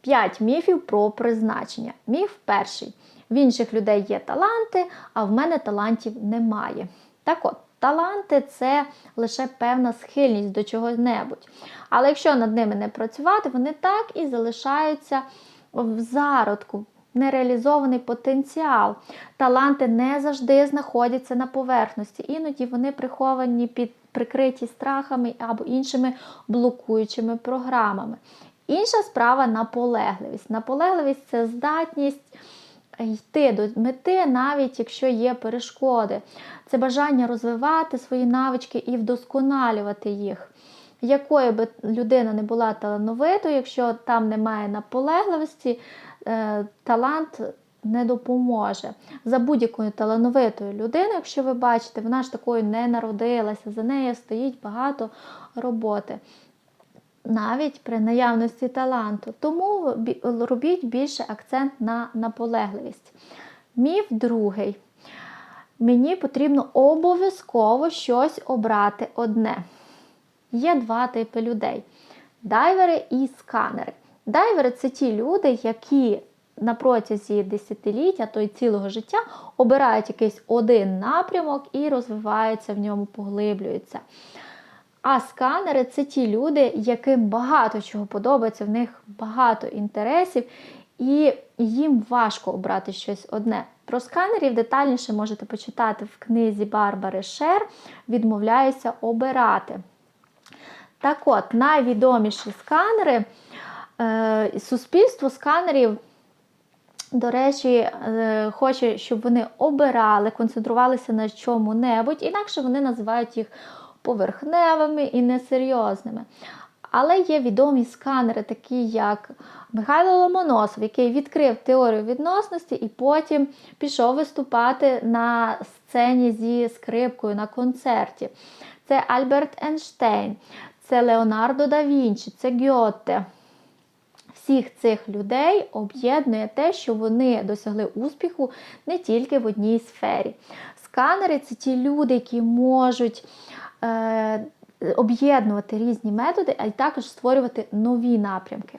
П'ять міфів про призначення. Міф перший. В інших людей є таланти, а в мене талантів немає. Так от, таланти це лише певна схильність до чого-небудь. Але якщо над ними не працювати, вони так і залишаються в зародку, нереалізований потенціал. Таланти не завжди знаходяться на поверхності, іноді вони приховані під прикриті страхами або іншими блокуючими програмами. Інша справа наполегливість. Наполегливість це здатність йти до мети, навіть якщо є перешкоди. Це бажання розвивати свої навички і вдосконалювати їх. Якою би людина не була талановитою, якщо там немає наполегливості, е, талант не допоможе. За будь-якою талановитою людиною, якщо ви бачите, вона ж такою не народилася, за нею стоїть багато роботи. Навіть при наявності таланту. Тому робіть більше акцент на наполегливість. Міф другий. Мені потрібно обов'язково щось обрати одне. Є два типи людей: дайвери і сканери. Дайвери це ті люди, які на протязі десятиліття, то й цілого життя обирають якийсь один напрямок і розвиваються в ньому, поглиблюються. А сканери це ті люди, яким багато чого подобається, в них багато інтересів, і їм важко обрати щось одне. Про сканерів детальніше можете почитати в книзі Барбари Шер Відмовляюся обирати. Так от, найвідоміші сканери, е, суспільство сканерів, до речі, е, хоче, щоб вони обирали, концентрувалися на чому-небудь, інакше вони називають їх поверхневими і несерйозними. Але є відомі сканери, такі як Михайло Ломоносов, який відкрив теорію відносності і потім пішов виступати на сцені зі скрипкою на концерті. Це Альберт Ейнштейн, це Леонардо да Вінчі, це Гьоте. Всіх цих людей об'єднує те, що вони досягли успіху не тільки в одній сфері. Сканери це ті люди, які можуть об'єднувати різні методи, а й також створювати нові напрямки.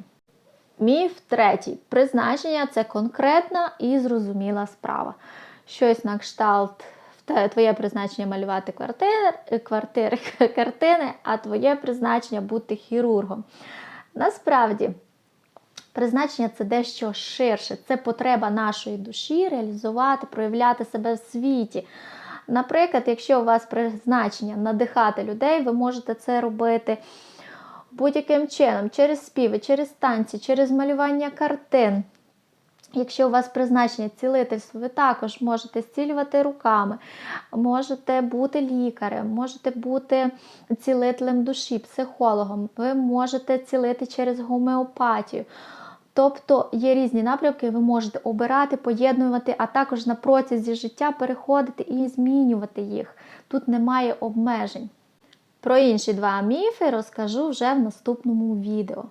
Міф третій. Призначення це конкретна і зрозуміла справа. Щось на кшталт твоє призначення малювати квартири, квартири, картини, а твоє призначення бути хірургом. Насправді, призначення це дещо ширше. Це потреба нашої душі реалізувати, проявляти себе в світі. Наприклад, якщо у вас призначення надихати людей, ви можете це робити будь-яким чином, через співи, через танці, через малювання картин. Якщо у вас призначення цілительство, ви також можете зцілювати руками, можете бути лікарем, можете бути цілителем душі, психологом, ви можете цілити через гомеопатію. Тобто є різні напрямки, ви можете обирати, поєднувати, а також на протязі життя переходити і змінювати їх. Тут немає обмежень. Про інші два міфи розкажу вже в наступному відео.